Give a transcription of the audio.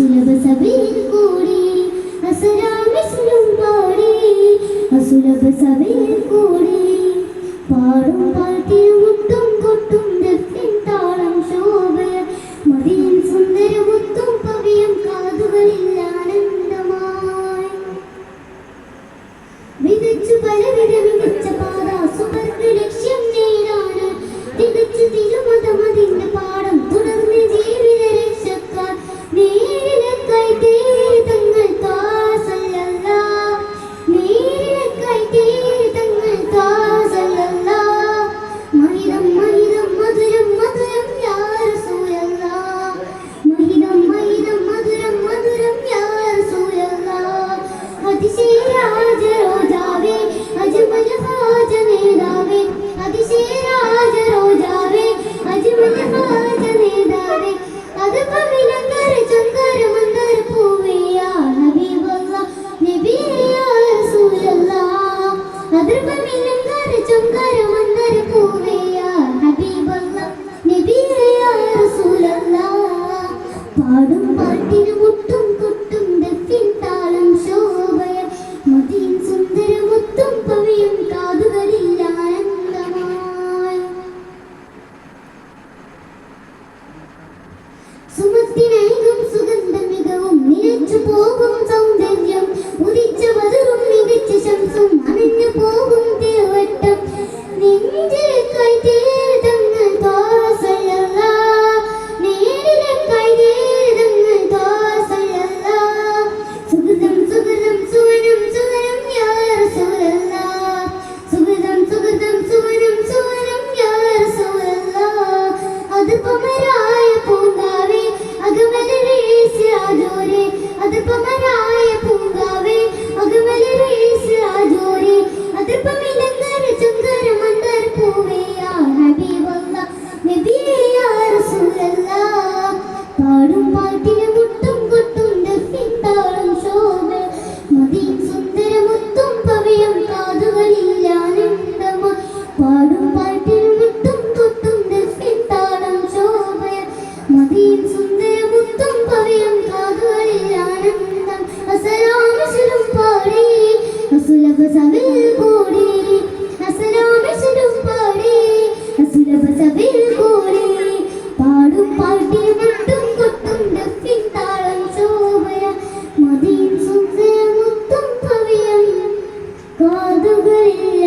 അസുലഭ സബയിൽ കൂടി അസരാമിസ്ലും പാടി അസുലഭ സബയിൽ കൂടി പാടും പാട്ട് പാടും പാട്ടിനു മുട്ടും കുട്ടും ഡെഫിൻ താളം ശോഭയ. മതിയും സുന്ദര മുത്തും പവിയും കാതുകളിൽ ആനന്ദമായി. സുമത്തിനായി കാതുകളിൽ